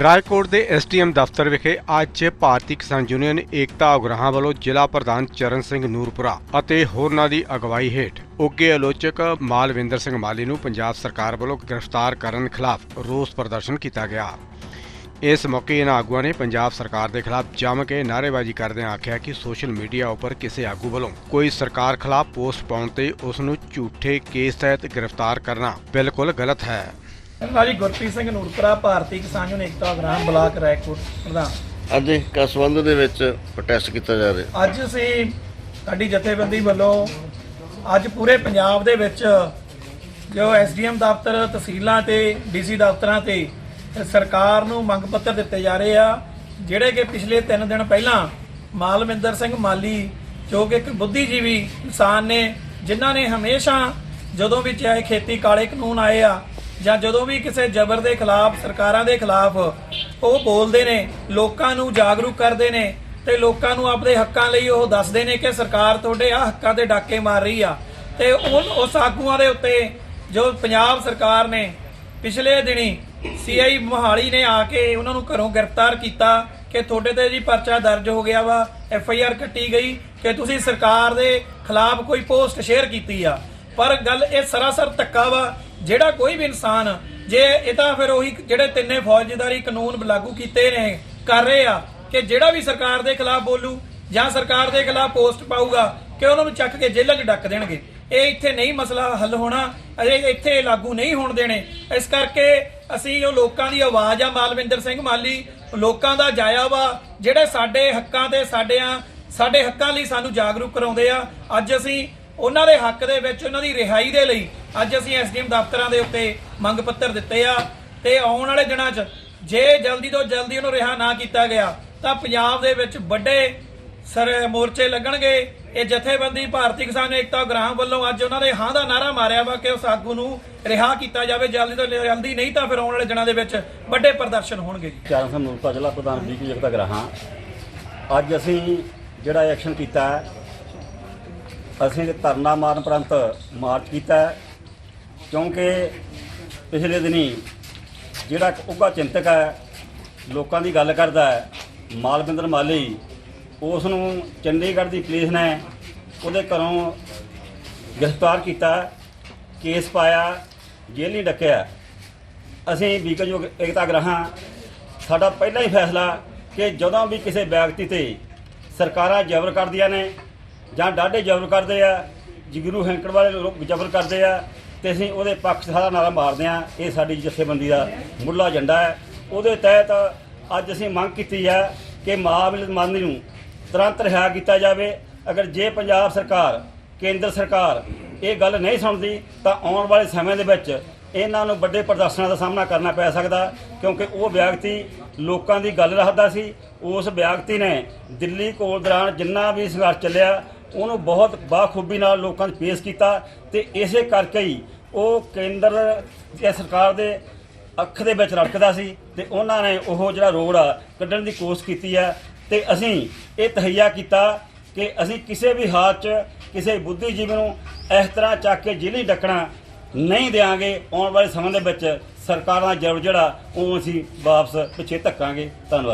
ਰਾਜਕੋਟ ਦੇ ਐਸਟੀਐਮ ਦਫ਼ਤਰ ਵਿਖੇ ਅੱਜ ਭਾਰਤੀ ਕਿਸਾਨ ਯੂਨੀਅਨ ਏਕਤਾ ਉਗਰਾਹਾਂ ਵੱਲੋਂ ਜ਼ਿਲ੍ਹਾ ਪ੍ਰਧਾਨ ਚਰਨ ਸਿੰਘ ਨੂਰਪੁਰਾ ਅਤੇ ਹੋਰਨਾਂ ਦੀ ਅਗਵਾਈ ਹੇਠ ਉੱਗੇ ਆਲੋਚਕ ਮਾਲਵਿੰਦਰ ਸਿੰਘ ਮਾਲੀ ਨੂੰ ਪੰਜਾਬ ਸਰਕਾਰ ਵੱਲੋਂ ਗ੍ਰਿਫਤਾਰ ਕਰਨ ਖਿਲਾਫ ਰੋਸ ਪ੍ਰਦਰਸ਼ਨ ਕੀਤਾ ਗਿਆ। ਇਸ ਮੌਕੇ ਇਹਨਾਂ ਆਗੂਆਂ ਨੇ ਪੰਜਾਬ ਸਰਕਾਰ ਦੇ ਖਿਲਾਫ ਜੰਮ ਕੇ ਨਾਅਰੇਬਾਜ਼ੀ ਕਰਦਿਆਂ ਆਖਿਆ ਕਿ ਸੋਸ਼ਲ ਮੀਡੀਆ ਉੱਪਰ ਕਿਸੇ ਆਗੂ ਵੱਲੋਂ ਕੋਈ ਸਰਕਾਰ ਖਿਲਾਫ ਪੋਸਟ ਪਾਉਣ ਤੇ ਉਸ ਨੂੰ ਝੂਠੇ ਕੇਸ ਤਹਿਤ ਗ੍ਰਿਫਤਾਰ ਕਰਨਾ ਬਿਲਕੁਲ ਗਲਤ ਹੈ। ਜੀ ਗੁਰਪ੍ਰੀਤ ਸਿੰਘ ਨੂਰਪੁਰਾ ਭਾਰਤੀ ਕਿਸਾਨ ਯੂਨੀਅਨ ਏਕਤਾ ਗ੍ਰਾਮ ਬਲਾਕ ਰਾਏਕੋਟ ਪ੍ਰਧਾਨ। ਅੱਜ ਇਸ ਸੰਬੰਧ ਦੇ ਵਿੱਚ ਪ੍ਰੋਟੈਸਟ ਕੀਤਾ ਜਾ ਰਿਹਾ। ਅੱਜ ਅਸੀਂ ਸਾਡੀ ਜਥੇਬੰਦੀ ਵੱਲੋਂ ਅੱਜ ਪੂਰੇ ਪੰਜਾਬ ਦੇ ਵਿੱਚ ਜੋ ਐਸਡੀਐਮ ਦਫ਼ਤਰ ਤਹਿਸੀਲਾਂ ਤੇ ਡੀਸੀ ਦਫ਼ਤਰਾਂ ਤੇ ਸਰਕਾਰ ਨੂੰ ਮੰਗ ਪੱਤਰ ਦਿੱਤੇ ਜਾ ਰਹੇ ਆ ਜਿਹੜੇ ਕਿ ਪਿਛਲੇ 3 ਦਿਨ ਪਹਿਲਾਂ ਮਾਲਵਿੰਦਰ ਸਿੰਘ ਮਾਲੀ ਜੋ ਕਿ ਇੱਕ ਬੁੱਧੀਜੀਵੀ ਇਨਸਾਨ ਨੇ ਜਿਨ੍ਹਾਂ ਨੇ ਹਮੇਸ਼ਾ ਜਦੋਂ ਵੀ ਚਾਹੇ ਖੇਤੀ ਕਾਲੇ ਕਾਨੂੰਨ ਆਏ ਆ ਜਾਂ ਜਦੋਂ ਵੀ ਕਿਸੇ ਜ਼ਬਰ ਦੇ ਖਿਲਾਫ, ਸਰਕਾਰਾਂ ਦੇ ਖਿਲਾਫ ਉਹ ਬੋਲਦੇ ਨੇ, ਲੋਕਾਂ ਨੂੰ ਜਾਗਰੂਕ ਕਰਦੇ ਨੇ ਤੇ ਲੋਕਾਂ ਨੂੰ ਆਪਣੇ ਹੱਕਾਂ ਲਈ ਉਹ ਦੱਸਦੇ ਨੇ ਕਿ ਸਰਕਾਰ ਤੁਹਾਡੇ ਆ ਹੱਕਾਂ ਤੇ ਡਾਕੇ ਮਾਰ ਰਹੀ ਆ। ਤੇ ਉਹ, ਉਸ ਆਗੂਆਂ ਦੇ ਉੱਤੇ ਜੋ ਪੰਜਾਬ ਸਰਕਾਰ ਨੇ ਪਿਛਲੇ ਦਿਨੀ ਸੀਆਈ ਮੋਹਾਲੀ ਨੇ ਆ ਕੇ ਉਹਨਾਂ ਨੂੰ ਘਰੋਂ ਗ੍ਰਿਫਤਾਰ ਕੀਤਾ ਕਿ ਤੁਹਾਡੇ ਤੇ ਜੀ ਪਰਚਾ ਦਰਜ ਹੋ ਗਿਆ ਵਾ, ਐਫ ਆਈ ਆਰ ਕੱਟੀ ਗਈ ਕਿ ਤੁਸੀਂ ਸਰਕਾਰ ਦੇ ਖਿਲਾਫ ਕੋਈ ਪੋਸਟ ਸ਼ੇਅਰ ਕੀਤੀ ਆ। ਪਰ ਗੱਲ ਇਹ ਸਰਾਸਰ ਧੱਕਾ ਵਾ ਜਿਹੜਾ ਕੋਈ ਵੀ ਇਨਸਾਨ ਜੇ ਇਹ ਤਾਂ ਫਿਰ ਉਹੀ ਜਿਹੜੇ ਤਿੰਨੇ ਫੌਜਦਾਰੀ ਕਾਨੂੰਨ ਲਾਗੂ ਕੀਤੇ ਨੇ, ਕਰ ਰਹੇ ਆ, ਕਿ ਜਿਹੜਾ ਵੀ ਸਰਕਾਰ ਦੇ ਖਿਲਾਫ ਬੋਲੂ ਜਾਂ ਸਰਕਾਰ ਦੇ ਖਿਲਾਫ ਪੋਸਟ ਪਾਊਗਾ, ਕਿ ਉਹਨਾਂ ਨੂੰ ਚੱਕ ਕੇ ਜੇਲ੍ਹਾਂ 'ਚ ਡੱਕ ਦੇਣਗੇ। ਇਹ ਇੱਥੇ ਨਹੀਂ ਮਸਲਾ ਹੱਲ ਹੋਣਾ, ਅਜੇ ਇੱਥੇ ਲਾਗੂ ਨਹੀਂ ਹੋਣ ਦੇਣੇ। ਇਸ ਕਰਕੇ ਅਸੀਂ ਉਹ ਲੋਕਾਂ ਦੀ ਆਵਾਜ਼ ਆ, ਮਾਲਵਿੰਦਰ ਸਿੰਘ ਮਾਲੀ, ਲੋਕਾਂ ਦਾ ਜਾਇਆ ਵਾ, ਜਿਹੜੇ ਸਾਡੇ ਹੱਕਾਂ ਤੇ ਸਾਡਿਆਂ ਸਾਡੇ ਹੱਕਾਂ ਲਈ ਸਾਨੂੰ ਜਾਗਰੂਕ ਕਰਾਉਂਦੇ ਆ। ਅੱਜ ਅਸੀਂ ਉਹਨਾਂ ਦੇ ਹੱਕ ਦੇ ਵਿੱਚ, ਉਹਨਾਂ ਦੀ ਰਿਹਾਈ ਦੇ ਲਈ ਅੱਜ ਅਸੀਂ ਐਸਡੀਐਮ ਦਫ਼ਤਰਾਂ ਦੇ ਉੱਤੇ ਮੰਗ ਪੱਤਰ ਦਿੱਤੇ ਆ ਤੇ ਆਉਣ ਵਾਲੇ ਦਿਨਾਂ 'ਚ ਜੇ ਜਲਦੀ ਤੋਂ ਜਲਦੀ ਉਹਨੂੰ ਰਿਹਾ ਨਾ ਕੀਤਾ ਗਿਆ, ਤਾਂ ਪੰਜਾਬ ਦੇ ਵਿੱਚ ਵੱਡੇ ਸਰ ਮੋਰਚੇ ਲੱਗਣਗੇ। ਇਹ ਜਥੇਬੰਦੀ ਭਾਰਤੀ ਕਿਸਾਨ ਏਕਤਾ ਗ੍ਰਾਮ ਵੱਲੋਂ ਅੱਜ ਉਹਨਾਂ ਦੇ ਹਾਂ ਦਾ ਨਾਰਾ ਮਾਰਿਆ ਵਾ ਕਿ ਉਸ ਆਗੂ ਨੂੰ ਰਿਹਾ ਕੀਤਾ ਜਾਵੇ। ਜਲਦੀ ਤੋਂ ਜਲਦੀ ਨਹੀਂ ਤਾਂ ਫਿਰ ਆਉਣ ਵਾਲੇ ਦਿਨਾਂ ਦੇ ਵਿੱਚ ਵੱਡੇ ਪ੍ਰਦਰਸ਼ਨ ਹੋਣਗੇ ਜੀ। ਚਾਰਨ ਸਿੰਘ ਜ਼ਿਲ੍ਹਾ ਪ੍ਰਧਾਨ ਬੀਕੀ ਜਗਤਾ ਗਰਾਹਾਂ, ਅੱਜ ਅਸੀਂ ਜਿਹੜਾ ਐਕਸ਼ਨ ਕੀਤਾ ਅਸੀਂ ਧਰਨਾ ਮਾਰਨ ਪ੍ਰੰਤ ਮਾਰਚ ਕੀਤਾ ਕਿਉਂਕਿ ਪਿਛਲੇ ਦਿਨੀ ਜਿਹੜਾ ਇੱਕ ਉੱਘਾ ਚਿੰਤਕ ਹੈ, ਲੋਕਾਂ ਦੀ ਗੱਲ ਕਰਦਾ ਹੈ, ਮਾਲਵਿੰਦਰ ਮਾਲੀ, ਉਸ ਨੂੰ ਚੰਡੀਗੜ੍ਹ ਦੀ ਪੁਲਿਸ ਨੇ ਉਹਦੇ ਘਰੋਂ ਗ੍ਰਿਫਤਾਰ ਕੀਤਾ, ਕੇਸ ਪਾਇਆ, ਜੇਲ੍ਹ ਨਹੀਂ ਡੱਕਿਆ। ਅਸੀਂ ਵਿਕਜੋਗ ਏਕਤਾ ਗ੍ਰਹਾਂ, ਸਾਡਾ ਪਹਿਲਾ ਹੀ ਫੈਸਲਾ ਕਿ ਜਦੋਂ ਵੀ ਕਿਸੇ ਵਿਅਕਤੀ ਤੇ ਸਰਕਾਰਾਂ ਜ਼ਬਰ ਕਰਦੀਆਂ ਨੇ ਜਾਂ ਡਾਢੇ ਜ਼ਬਰ ਕਰਦੇ ਆ, ਜਿਗਰੂ ਹੈਂਕੜ ਵਾਲੇ ਲੋਕ ਜ਼ਬਰ ਕਰਦੇ ਆ, ਤੇ ਅਸੀਂ ਉਹਦੇ ਪੱਖ ਸਾਰਾ ਨਾਰਾ ਮਾਰਦੇ ਆ। ਇਹ ਸਾਡੀ ਜਥੇਬੰਦੀ ਦਾ ਮੁੱਢਲਾ ਏਜੰਡਾ ਹੈ। ਉਹਦੇ ਤਹਿਤ ਅੱਜ ਅਸੀਂ ਮੰਗ ਕੀਤੀ ਹੈ ਕਿ ਮਹਾਬਲੀ ਮਾਨੀ ਨੂੰ ਤੁਰੰਤ ਰਿਹਾ ਕੀਤਾ ਜਾਵੇ। ਅਗਰ ਜੇ ਪੰਜਾਬ ਸਰਕਾਰ, ਕੇਂਦਰ ਸਰਕਾਰ ਇਹ ਗੱਲ ਨਹੀਂ ਸੁਣਦੀ, ਤਾਂ ਆਉਣ ਵਾਲੇ ਸਮੇਂ ਦੇ ਵਿੱਚ ਇਹਨਾਂ ਨੂੰ ਵੱਡੇ ਪ੍ਰਦਰਸ਼ਨਾਂ ਦਾ ਸਾਹਮਣਾ ਕਰਨਾ ਪੈ ਸਕਦਾ, ਕਿਉਂਕਿ ਉਹ ਵਿਅਕਤੀ ਲੋਕਾਂ ਦੀ ਗੱਲ ਰੱਖਦਾ ਸੀ। ਉਸ ਵਿਅਕਤੀ ਨੇ ਦਿੱਲੀ ਕੋਲ ਦੌਰਾਨ ਜਿੰਨਾ ਵੀ ਸੰਘਰਸ਼ ਚੱਲਿਆ ਉਹਨੂੰ ਬਹੁਤ ਬਾਖੂਬੀ ਨਾਲ ਲੋਕਾਂ 'ਚ ਪੇਸ਼ ਕੀਤਾ ਤੇ ਇਸੇ ਕਰਕੇ ਹੀ ਉਹ ਕੇਂਦਰ ਦੀ ਸਰਕਾਰ ਦੇ ਅੱਖ ਦੇ ਵਿੱਚ ਰੜਕਦਾ ਸੀ ਤੇ ਉਹਨਾਂ ਨੇ ਉਹ ਜਿਹੜਾ ਰੋਡ ਆ ਕੱਢਣ ਦੀ ਕੋਸ਼ਿਸ਼ ਕੀਤੀ ਆ ਤੇ ਅਸੀਂ ਇਹ ਤਹਈਆ ਕੀਤਾ ਕਿ ਅਸੀਂ ਕਿਸੇ ਵੀ ਹਾਲਤ 'ਚ ਕਿਸੇ ਬੁੱਧੀਜੀਵੀ ਨੂੰ ਇਸ ਤਰ੍ਹਾਂ ਚੱਕ ਕੇ ਜੇਲ੍ਹ ਡੱਕਣਾ, ਨਹੀਂ ਦੇਾਂਗੇ ਆਉਣ ਵਾਲੇ ਸਮੇਂ ਦੇ ਵਿੱਚ ਸਰਕਾਰਾਂ ਦਾ ਜਬਰ ਜਿਹੜਾ ਉਹ ਅਸੀਂ ਵਾਪਸ ਪਿੱਛੇ ਧੱਕਾਂਗੇ। ਧੰਨਵਾਦ।